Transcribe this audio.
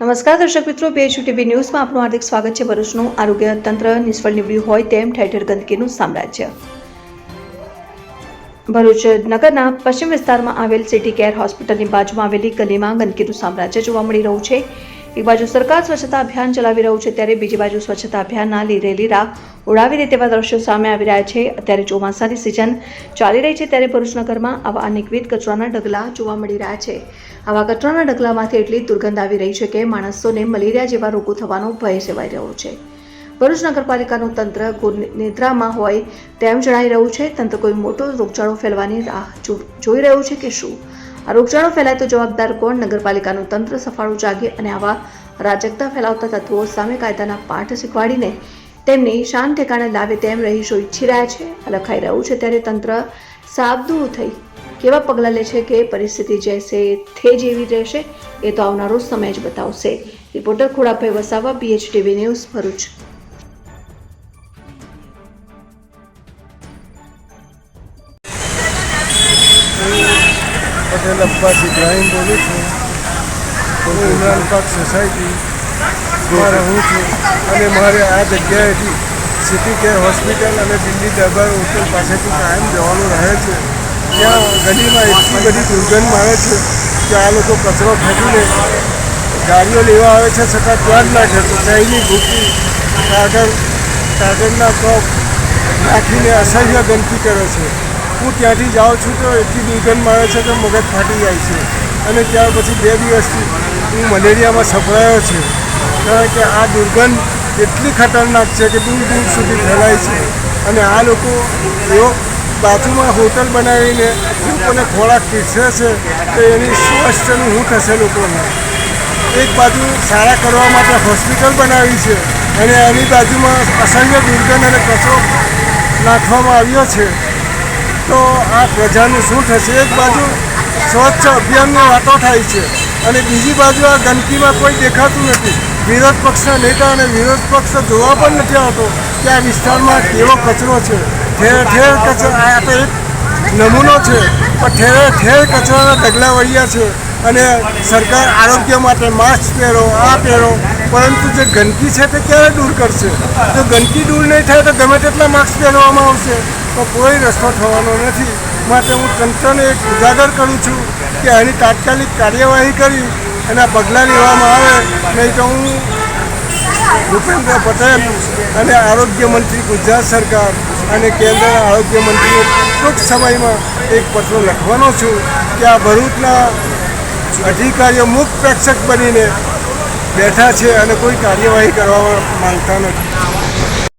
નમસ્કાર, દર્શક મિત્રો. બેચુ ટીવી ન્યૂઝમાં આપનું હાર્દિક સ્વાગત છે. ભરૂચનું આરોગ્ય તંત્ર નિષ્ફળ નીવડ્યું હોય તેમ ઠેર ઠેર ગંદકીનું સામ્રાજ્ય. ભરૂચ નગરના પશ્ચિમ વિસ્તારમાં આવેલ સિટી કેર હોસ્પિટલની બાજુમાં આવેલી ગલીમાં ગંદકીનું સામ્રાજ્ય જોવા મળી રહ્યું છે. એક બાજુ સરકાર સ્વચ્છતા અભિયાન ચલાવી રહ્યું છે ત્યારે બીજી બાજુ સ્વચ્છતા અભિયાનના લીરે લીરા ઉડાવી દે તેવા દ્રશ્યો સામે આવી રહ્યા છે. અત્યારે ચોમાસાની સિઝન ચાલી રહી છે ત્યારે ભરૂચ નગરમાં આવા અનેકવિધ કચરાના ઢગલા જોવા મળી રહ્યા છે. આવા કચરાના ઢગલામાંથી એટલી દુર્ગંધ આવી રહી છે કે માણસોને મલેરિયા જેવા રોગો થવાનો ભય સેવાઈ રહ્યો છે. ભરૂચ નગરપાલિકાનું તંત્ર ઘોર નિદ્રામાં હોય તેમ જણાઈ રહ્યું છે. તંત્ર કોઈ મોટો રોગચાળો ફેલવાની રાહ જોઈ રહ્યું છે કે શું? આ રોગચાળો ફેલાય તો જવાબદાર કોણ? નગરપાલિકાનું તંત્ર સફાળું જાગે અને આવા રાજકતા ફેલાવતા તત્વો સામે કાયદાના પાઠ શીખવાડીને તેમની શાન ઠેકાણે લાવે તેમ રહીશો ઈચ્છી રહ્યા છે. લખાઈ રહ્યું છે. ત્યારે તંત્ર સાબદું થઈ કેવા પગલાં લે છે કે પરિસ્થિતિ જૈસે થે જેવી રહેશે એ તો આવનારો સમય જ બતાવશે. Reporter Khodabhai Vasava BHTV news Bharuch. Patel Abbas Ibrahim બોલું છું. હું ઇમરાન પાક સોસાયટી દ્વારા રહું છું. અને મારે આ જગ્યાએથી સિટી કેર હોસ્પિટલ અને દિલ્હી દરબાર હોટલ પાસેથી કાયમ જવાનું રહે છે. ત્યાં ગલીમાં એટલી બધી દુર્ગંધ મારે છે કે આ લોકો કચરો ફેંકીને ગાડીઓ લેવા આવે છે છતાં ત્યાં જ નાખે છે ચાઈની ભૂકી કાગળ કાગળના કપ નાખીને અસહ્ય ગંદકી કરે છે. હું ત્યાંથી જાઉં છું તો એટલી દુર્ગંધ મારે છે કે મગજ ફાટી જાય છે. અને ત્યાર પછી બે દિવસથી હું મલેરિયામાં સફળાયો છે. કારણ કે આ દુર્ગંધ એટલી ખતરનાક છે કે દૂર દૂર સુધી ફેલાય છે. અને આ લોકો એવો બાજુમાં હોટલ બનાવીને લોકોને ખોરાક પીરસે છે, તો એની સ્વાસ્થ્યનું શું થશે લોકોને. એક બાજુ સારા કરવા માટે હોસ્પિટલ બનાવી છે, અને એની બાજુમાં અસંખ્ય દુર્ગંધ અને કચરો નાખવામાં આવ્યો છે. તો આ પ્રજાનું શું થશે? એક બાજુ સ્વચ્છ અભિયાનની વાતો થાય છે, અને બીજી બાજુ આ ગંદકીમાં કોઈ દેખાતું નથી. વિરોધ પક્ષના નેતા અને વિરોધ પક્ષ જોવા પણ નથી આવતો કે આ વિસ્તારમાં કેવો કચરો છે. ઠેર ઠેર કચરા, આ તો એક નમૂનો છે, પણ ઠેર ઠેર કચરાના ઢગલા વળ્યા છે અને સરકાર આરોગ્ય માટે માસ્ક પહેરો, આ પહેરો, પરંતુ જે ગંદકી છે તે ક્યારે દૂર કરશે? જો ગંદકી દૂર નહીં થાય તો ગમે તેટલા માસ્ક પહેરવામાં આવશે, તો કોઈ રસ્તો થવાનો નથી. માટે હું તંત્રને એક ઉજાગર કરું છું કે આની તાત્કાલિક કાર્યવાહી કરી એના પગલાં લેવામાં આવે, નહીં તો હું ભૂપેન્દ્ર પટેલ અને આરોગ્ય મંત્રી ગુજરાત સરકાર અને કેન્દ્રના આરોગ્ય મંત્રીએ ટૂંક સમયમાં એક પત્ર લખવાનો છું કે આ ભરૂચના અધિકારીઓ મુખ પ્રેક્ષક બનીને બેઠા છે અને કોઈ કાર્યવાહી કરવા માંગતા નથી.